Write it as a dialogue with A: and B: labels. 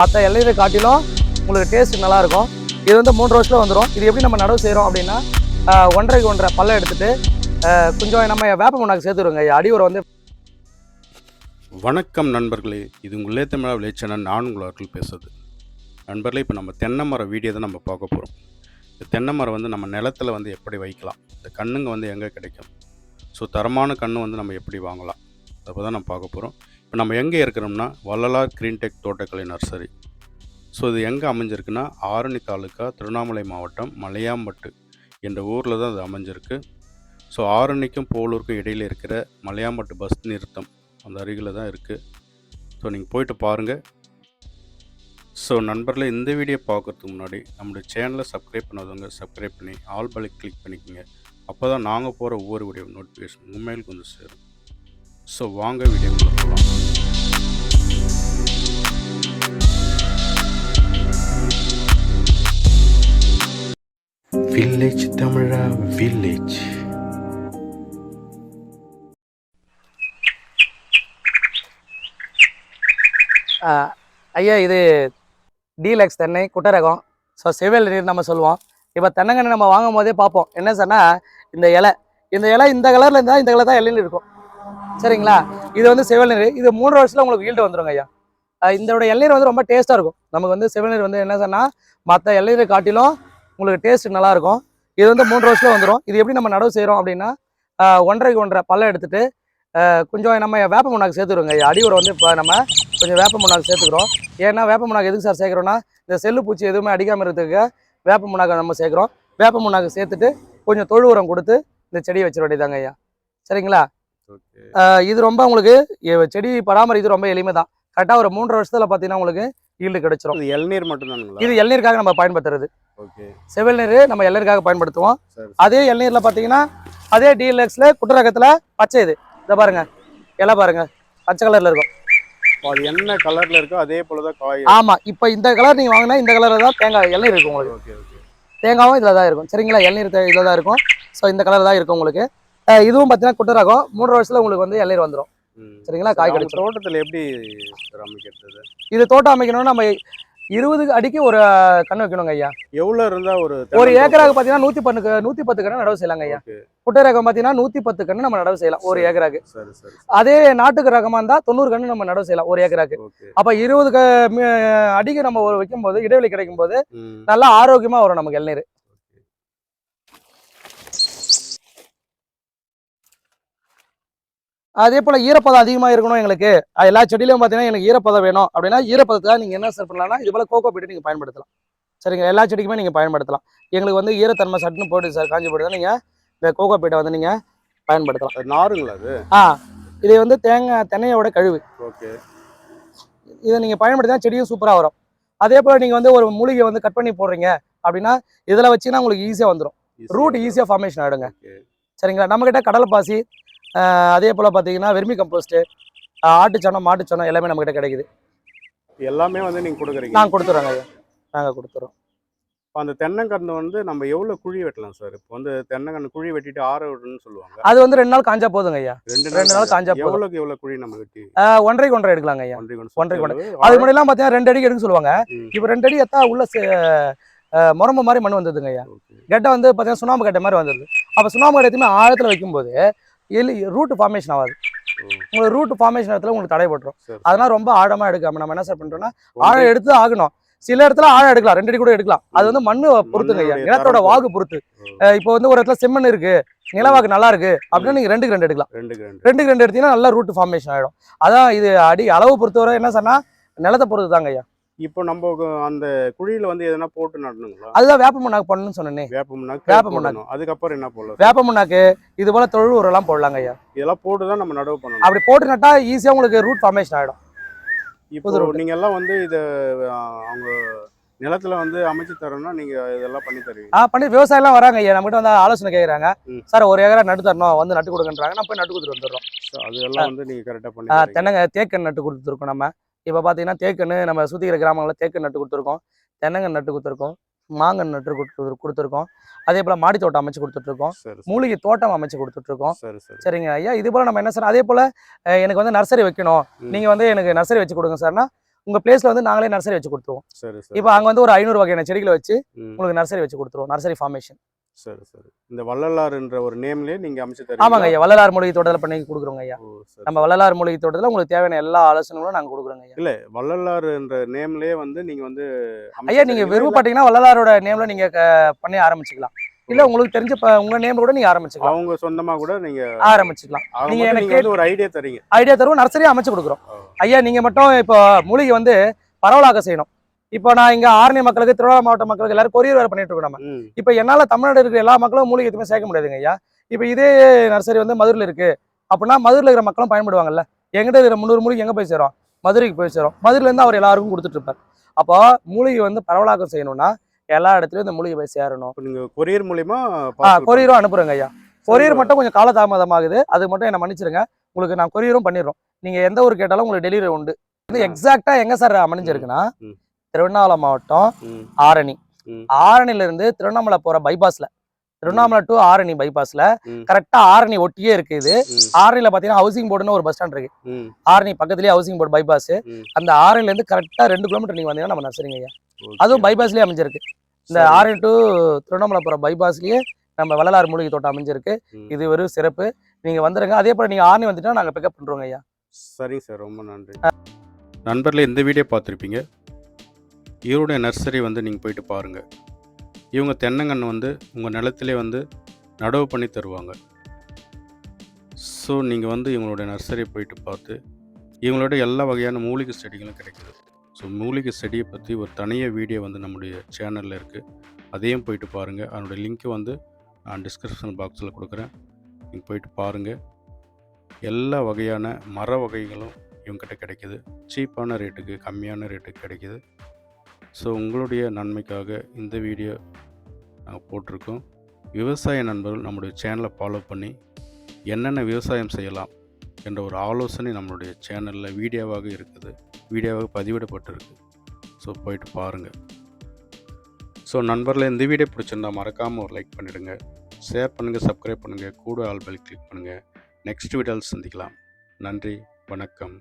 A: மற்ற இளநீரை காட்டிலும் உங்களுக்கு டேஸ்ட் நல்லாயிருக்கும். இது வந்து மூன்று வருஷத்தில் வந்துடும் இது எப்படி நம்ம நடவு செய்கிறோம் அப்படின்னா ஒன்றரைக்கு ஒன்றரை பல்ல எடுத்துட்டு கொஞ்சம் நம்ம வேப்ப முன்னாக்கு சேர்த்துருங்க அடி உரம் வந்து
B: வணக்கம் நண்பர்களே. இது உங்களே தமிழா விளைச்சனன் நான் உங்கள் பேசுறது. நண்பர்களே இப்போ நம்ம தென்னை மரம் வீடியோ தான் நம்ம பார்க்க போகிறோம் இந்த தென்னை மரம் வந்து நம்ம நிலத்துல வந்து எப்படி வைக்கலாம்? இந்த கண்ணுங்க வந்து எங்கே கிடைக்கும்? ஸோ தரமான கன்று வந்து நம்ம எப்படி வாங்கலாம்? அதை தான் நம்ம பார்க்க போகிறோம் இப்போ நம்ம எங்கே இருக்கிறோம்னா வள்ளலார் கிரீன்டெக் தோட்டக்கலை நர்சரி ஸோ இது எங்கே அமைஞ்சிருக்குன்னா ஆரணி தாலுக்கா திருவண்ணாமலை மாவட்டம் மலையாம்பட்டு என்ற ஊரில் தான் அது அமைஞ்சிருக்கு. ஸோ ஆரணிக்கும் போலூருக்கும் இடையில் இருக்கிற மலையாம்பட்டு பஸ் நிறுத்தம் அந்த அருகில் தான் இருக்குது ஸோ நீங்கள் போயிட்டு பாருங்கள் ஸோ நண்பரில் இந்த வீடியோ பார்க்கறதுக்கு முன்னாடி நம்மளுடைய சேனலை சப்ஸ்கிரைப் பண்ணாதவங்க சப்ஸ்கிரைப் பண்ணி ஆல் பலை கிளிக் பண்ணிக்கோங்க. அப்போ தான் நாங்கள் போகிற ஒவ்வொரு வீடியோ நோட்டிஃபிகேஷன் உண்மையிலுக்கு வந்து சேரும். ஸோ வாங்க வீடியோக்குள்ள போகலாம் வில்லேஜ் தமிழா வில்லேஜ்
A: ஐயா இது டீலக்ஸ் தென்னை குட்டரகம். ஸோ செவல் நீர் நம்ம சொல்லுவோம். இப்போ தென்னங்கன்று நம்ம வாங்கும் போதே பார்ப்போம். என்ன சொன்னா இந்த இலை. இந்த இலை இந்த கலரில் இருந்தால் இந்த கலர் தான் இலையில் இருக்கும். சரிங்களா? இது வந்து செவல் இது மூன்று வருஷத்தில் உங்களுக்கு ஈல்டு வந்துருங்க ஐயா. இதோட இளநீர் வந்து ரொம்ப டேஸ்ட்டாக இருக்கும். நமக்கு வந்து செவல் வந்து என்ன சொன்னால் மற்ற இளநீரை காட்டிலும் உங்களுக்கு டேஸ்ட் நல்லாயிருக்கும் இது வந்து மூன்று வருஷத்தில் வந்துடும் இது எப்படி நம்ம நடவு செய்கிறோம் அப்படின்னா ஒன்றரைக்கு ஒன்றரை பல்ல எடுத்துகிட்டு கொஞ்சம் நம்ம வேப்ப முன்னாக்கு சேர்த்துருவோங்க ஐயா. அடி உரம் வந்து இப்போ நம்ம கொஞ்சம் வேப்ப முன்னாக்கு சேர்த்துக்கிறோம். ஏன்னா வேப்ப முன்னாக்கு எதுக்கு சார் சேர்க்குறோன்னா இந்த செல்லு பூச்சி எதுவுமே அடிக்காமல் இருக்கிறதுக்கு வேப்ப முன்னாக்கு நம்ம சேர்க்குறோம். வேப்ப முன்னாக்கு சேர்த்துட்டு கொஞ்சம் தொழு உரம் கொடுத்து இந்த செடியை வச்சிட வேண்டியதாங்க ஐயா. சரிங்களா? இது ரொம்ப உங்களுக்கு செடி பராமரிக்கிறது ரொம்ப எளிமை தான் கரெக்டாக ஒரு மூன்று வருஷத்துல பார்த்தீங்கன்னா உங்களுக்கு ஈல்டு கிடைச்சிரும்.
B: இது இளநீர் மட்டும்தானுங்களா?
A: இது இளநீருக்காக நம்ம பயன்படுத்துறது.
B: ஓகே.
A: செவல் நீர் நம்ம இளநீருக்காக பயன்படுத்துவோம். அதே இளநீர்ல பார்த்தீங்கன்னா அதே டீலக்ஸ்ல குட்டரகத்துல பச்சை இது. இதை பாருங்க. இலை பாருங்க. பச்சை கலர்ல இருக்கும்.
B: அது என்ன கலரில் இருக்கோ அதே போல தான் காய்
A: ஆமா. இப்போ இந்த கலர் நீங்க வாங்கினா இந்த கலர்ல தான் தேங்காய் இளநீர் இருக்கும் உங்களுக்கு. தேங்காவும் இதில் தான் இருக்கும். சரிங்களா? இளநீர் இதில் தான் இருக்கும். ஸோ இந்த கலர் தான் இருக்கும் உங்களுக்கு. இதுவும் பார்த்தீங்கன்னா குட்டை ரகம் மூன்று வருஷத்துல உங்களுக்கு வந்து இளநீர் வந்துடும். சரிங்களா?
B: சரி,
A: காய் கிடைச்சிடும்
B: தோட்டத்தில் எப்படி அமைக்கிறது?
A: இது தோட்டம் அமைக்கணும்னா நம்ம இருபது அடிக்கு ஒரு கண்ணு வைக்கணுங்க ஐயா.
B: எவ்வளோ இருந்தால் ஒரு
A: ஒரு? ஏக்கராக்கு பார்த்தீங்கன்னா நூற்றி பத்து நூற்றி பத்து கண்ணு நடவு செய்யலாங்க ஐயா. குட்டை ரகம் பார்த்தீங்கன்னா நூற்றி பத்து கண்ணு நம்ம நடவு செய்யலாம் ஒரு. ஏக்கராக்கு. அதே நாட்டுக்கு ரகமாக இருந்தால் தொண்ணூறு கண்ணு நம்ம நடவு செய்யலாம் ஒரு ஏக்கராக்கு. அப்போ இருபது அடிக்கு நம்ம ஒரு வைக்கும் போது இடைவெளி கிடைக்கும் போது நல்லா ஆரோக்கியமாக வரும் நமக்கு இளநீர் அதே போல் ஈரப்பதம் அதிகமாக இருக்கணும் எங்களுக்கு. எல்லா செடியிலும் பார்த்தீங்கன்னா எனக்கு ஈரப்பதம் வேணும். அப்படின்னா ஈரப்பதத்துக்காக நீங்கள் என்ன சார் பண்ணலாம்னா இது போல் கோகோ பீட்டு நீங்கள் பயன்படுத்தலாம். சரிங்க எல்லா செடிக்குமே நீங்கள் பயன்படுத்தலாம். எங்களுக்கு வந்து ஈரத்தன்மை சட்டுன்னு போட்டு சார் காஞ்சி போட்டு நீங்கள் இந்த கோகோ பீட்டை வந்து நீங்கள் பயன்படுத்தலாம்.
B: நாருங்களா அது?
A: ஆ இது வந்து தேங்காய் தென்னையோட கழிவு.
B: ஓகே.
A: இதை நீங்கள் பயன்படுத்தினா செடியும் சூப்பராக வரும். அதே போல் நீங்கள் வந்து ஒரு மூலிகை வந்து கட் பண்ணி போடுறீங்க அப்படின்னா இதில் வச்சிங்கன்னா உங்களுக்கு ஈஸியாக வந்துடும் ரூட் ஈஸியாக ஃபார்மேஷன் ஆகிடுங்க சரிங்களா? நம்மக்கிட்ட கடலை பாசி அதே போல் பார்த்தீங்கன்னா வெர்மி கம்போஸ்ட்டு ஆட்டுச்சாணம் மாட்டுச்சாணம் எல்லாமே நம்மக்கிட்ட கிடைக்குது.
B: எல்லாமே வந்து நீங்கள் கொடுக்குறீங்க?
A: நாங்கள் கொடுத்துறோங்க ஐயா. நாங்கள் கொடுத்துறோம்.
B: இப்போ அந்த தென்னங்கன்று வந்து நம்ம எவ்வளோ குழி வெட்டலாம் சார்? இப்போ வந்து தென்னங்கன்று குழி வெட்டிட்டு ஆற விடணும்னு சொல்லுவாங்க.
A: அது வந்து ரெண்டு நாள் காஞ்சா போதுங்க ஐயா.
B: ரெண்டு
A: ரெண்டு நாள் காஞ்சா போதும்.
B: எவ்வளோக்கு எவ்வளோ குழி நம்ம வெட்டி?
A: ஆஹ் ஒன்றரைக்கு ஒன்றரை எடுக்கலாங்க ஐயா.
B: ஒன்றரை
A: ஒன்றரை அது முன்னாடிலாம் பார்த்தீங்கன்னா ரெண்டு அடிக்கு எடுக்க சொல்லுவாங்க. இப்போ ரெண்டு அடி எத்தா உள்ள முரம்பு மாதிரி மண் வந்ததுங்க ஐயா. கெட்டை வந்து பார்த்தீங்கன்னா சுண்ணாம்பு கட்டை மாதிரி வந்தது. அப்போ சுண்ணாம்பு கட்டை ஆழத்தில் வைக்கும்போது எலி ரூட் ஃபார்மேஷன் ஆகாது. உங்களுக்கு ரூட் ஃபார்மேஷன் இடத்துல உங்களுக்கு தடைப்பட்டுரும்
B: சரி
A: அதெல்லாம் ரொம்ப ஆழமா எடுக்காம நம்ம என்ன சார் பண்றோம்னா ஆழம் எடுத்து ஆகணும். சில இடத்துல ஆழம் எடுக்கலாம் ரெண்டு அடி கூட எடுக்கலாம். அது வந்து மண்ணு பொறுத்துங்க ஐயா. நிலத்தோட வாகு பொறுத்து. இப்போ வந்து ஒரு இடத்துல செம்மண் இருக்கு. நிலவாக்கு நல்லா இருக்கு. அப்படின்னா நீங்க ரெண்டுக்கு ரெண்டு எடுக்கலாம்.
B: ரெண்டுக்கு ரெண்டு.
A: ரெண்டுக்கு ரெண்டு எடுத்தீங்கன்னா நல்லா ரூட் ஃபார்மேஷன் ஆயிடும். அதான் இது அடி அளவு பொறுத்தவரை என்ன சொன்னா நிலத்தை பொறுத்து தாங்க ஐயா.
B: இப்போ நம்ம அந்த குழியில வந்து எதனா போட்டு நடணுங்களா?
A: அதுதான் வேப்ப மண்ணாக்கு பண்ணணும்னு சொன்னேனே.
B: வேப்ப முன்னாக்கு
A: வேப்ப முன்னாக்கு.
B: அதுக்கப்புறம் என்ன போடலாம்?
A: வேப்ப மண்ணாக்கு இது போல தொழு உரம்லாம் போடலாங்க ஐயா.
B: இதெல்லாம் போட்டு தான் நம்ம நடவு பண்ணணும்.
A: அப்படி போட்டு நட்டா ஈஸியா உங்களுக்கு ரூட் ஃபார்மேஷன் ஆயிடும்.
B: இப்போ. நீங்க எல்லாம் வந்து இத அவங்க நிலத்துல வந்து அமைச்சு தரணும்னா நீங்க இதெல்லாம் பண்ணி தருவீங்க.
A: ஆ பண்ணி விவசாயம்லாம் வராங்க ஐயா. நம்மகிட்ட வந்து ஆலோசனை கேட்குறாங்க
B: ம்.
A: சார் ஒரு ஏக்கரா நட்டு தரணும். வந்து நட்டு கொடுங்கன்றாங்க. நான் போய் நட்டு கொடுத்துட்டு வந்துடுறோம்.
B: அதெல்லாம் வந்து நீங்க கரெக்டா பண்ணி.
A: தென்னங்க தேக்கன் நட்டு கொடுத்துருக்கோம் நம்ம. இப்போ பார்த்தீங்கன்னா தேக்கன்னு நம்ம சுற்றிக்கிற கிராமங்களில் தேக்கன் நட்டு கொடுத்துருக்கோம். தென்னங்கன் நட்டு கொடுத்துருக்கோம். மாங்கன் நட்டு கொடுத்து கொடுத்துருக்கோம். அதே போல் மாடி தோட்டம் அமைச்சு கொடுத்துட்ருக்கோம். மூலிகை தோட்டம் அமைச்சு கொடுத்துட்ருக்கோம்.
B: சரி சரி.
A: சரிங்க ஐயா இது போல் நம்ம என்ன சார் அதே போல் எனக்கு வந்து நர்சரி வைக்கணும். நீங்கள் வந்து எனக்கு நர்சரி வச்சு கொடுங்க சார்னா உங்க பிளேஸ்ல வந்து நாங்களே நர்சரி வச்சு கொடுத்துருவோம். இப்போ அங்க வந்து ஒரு ஐநூறு வகையான செடிகளை வச்சு உங்களுக்கு நர்சரி வச்சு கொடுத்துருவோம். நர்சரி ஃபார்மேஷன்
B: சரி சரி. இந்த வள்ளலார்ன்ற ஒரு நேம்லயே நீங்க அமைச்சு தரீங்க
A: ஆமாங்க ஐயா வள்ளலார் மூலிகை தோட்டத்தில் பண்ணி கொடுக்குறோங்க ஐயா. நம்ம வள்ளலார் மூலிகை தோட்டத்தில் உங்களுக்கு தேவையான எல்லா ஆலோசனைகளும் நாங்கள் கொடுக்குறோங்க ஐயா.
B: இல்ல வள்ளலார்ன்ற நேம்லயே வந்து நீங்க வந்து
A: ஐயா நீங்க? விருப்பப்பட்டீங்கன்னா வள்ளலாரோட நேம்ல நீங்க பண்ணி ஆரம்பிச்சுக்கலாம். இல்ல உங்களுக்கு தெரிஞ்ச உங்க நேம் கூட நீங்க ஆரம்பிச்சுக்கலாம்.
B: அவங்க சொந்தமா கூட நீங்க
A: ஆரம்பிச்சுக்கலாம். நீங்க எனக்கு
B: ஒரு ஐடியா தரீங்க.
A: ஐடியா தருவோம் நர்சரி அமைச்சு கொடுக்குறோம். ஐயா நீங்க மட்டும் இப்போ மூலிகை வந்து பரவலாக்க செய்யணும். இப்போ நான் இங்க ஆரணி மக்களுக்கு திருவண்ணாமலை மாவட்ட மக்களுக்கு எல்லாரும் கொரியர் வேற பண்ணிட்டு இருக்கோம் நம்ம. இப்போ என்னால தமிழ்நாடு இருக்கிற எல்லா மக்களும் மூலிகை எதுவுமே சேர்க்க முடியாதுங்க ஐயா. இப்போ இதே நர்சரி வந்து மதுரையில் இருக்கு. அப்படின்னா மதுரையில் இருக்கிற மக்களும் பயன்படுவாங்கல்ல. எங்கிட்ட இருக்கிற முந்நூறு மூலிகை எங்க போய் சேரும்? மதுரைக்கு போய் சேரும். மதுரையில இருந்து அவர் எல்லாருக்கும் கொடுத்துட்டு இருப்பார். அப்போ மூலிகை வந்து பரவலாக்கம் செய்யணும்னா எல்லா இடத்துலயும் இந்த மூலிகை போய் சேரணும்.
B: நீங்க கொரியர் மூலியமா
A: கொரியரும் அனுப்புறேங்க ஐயா. கொரியர் மட்டும் கொஞ்சம் காலதாமதமாகுது. அது மட்டும் என்ன மன்னிச்சிருங்க. உங்களுக்கு நான் கொரியரும் பண்ணிடுறோம். நீங்க எந்த ஊர் கேட்டாலும் உங்களுக்கு டெலிவரி உண்டு. எக்ஸாக்டா எங்க சார் அமைஞ்சிருக்குன்னா. திருவண்ணாமலை மாவட்டம் ஆரணி. ஆரணில இருந்து திருவண்ணாமலை போற பைபாஸ்ல திருவண்ணாமலை டு ஆரணி பைபாஸ்ல. கரெக்டா ஆரணி ஒட்டியே இருக்கு இது. ஆரணில பாத்தீங்கன்னா ஹவுசிங் போர்டுன்னு ஒரு பஸ் ஸ்டாண்ட் இருக்கு. ஆரணி பக்கத்துலயே ஹவுசிங் போர்டு பைபாஸ். அந்த ஆரணில இருந்து கரெக்டா ரெண்டு கிலோமீட்டர் நீங்க வந்தீங்கன்னா நம்ம நர்சரிங்க ஐயா. அதுவும் பைபாஸ்லயே அமைஞ்சிருக்கு. இந்த. ஆரணி டு திருவண்ணாமலை போற பைபாஸ்லயே நம்ம வள்ளலார் மூலிகை தோட்டம் அமைஞ்சிருக்கு. இது ஒரு சிறப்பு. நீங்க வந்துருங்க. அதே போல நீங்க ஆரணி வந்துட்டா நாங்க பிக்கப் பண்றோங்க ஐயா.
B: சரிங்க சார். ரொம்ப நன்றி. நண்பர்களே இந்த வீடியோ பார்த்துருப்பீங்க. இவருடைய நர்சரி வந்து நீங்கள் போயிட்டு பாருங்கள் இவங்க தென்னங்கன்று வந்து உங்கள் நிலத்திலே வந்து நடவு பண்ணி தருவாங்க. ஸோ நீங்கள் வந்து இவங்களுடைய நர்சரி போயிட்டு பார்த்து இவங்களோட எல்லா வகையான மூலிகை செடிகளும் கிடைக்கிது. ஸோ மூலிகை செடியை பற்றி ஒரு தனியாக வீடியோ வந்து நம்முடைய சேனலில் இருக்குது அதையும் போயிட்டு பாருங்கள் அதனுடைய லிங்க்கு வந்து நான் டிஸ்கிரிப்ஷன் பாக்ஸில் கொடுக்குறேன். நீங்கள் போயிட்டு பாருங்கள் எல்லா வகையான மர வகைகளும் இவங்ககிட்ட கிடைக்கிது. சீப்பான ரேட்டுக்கு கம்மியான ரேட்டுக்கு கிடைக்கிது. ஸோ உங்களுடைய நன்மைக்காக இந்த வீடியோ நாங்கள் போட்டிருக்கோம். விவசாய நண்பர்கள் நம்முடைய சேனலை ஃபாலோ பண்ணி என்னென்ன விவசாயம் செய்யலாம் என்ற ஒரு ஆலோசனை நம்மளுடைய சேனலில் வீடியோவாக இருக்குது. வீடியோவாக பதிவிடப்பட்டிருக்கு. ஸோ போயிட்டு பாருங்கள் ஸோ நண்பரில் இந்த வீடியோ பிடிச்சிருந்தா மறக்காமல் ஒரு லைக் பண்ணிவிடுங்க ஷேர் பண்ணுங்கள் சப்ஸ்கிரைப் பண்ணுங்கள் கூட ஆல் பெல் கிளிக் பண்ணுங்கள் நெக்ஸ்ட் வீடியோவில் சந்திக்கலாம். நன்றி வணக்கம்.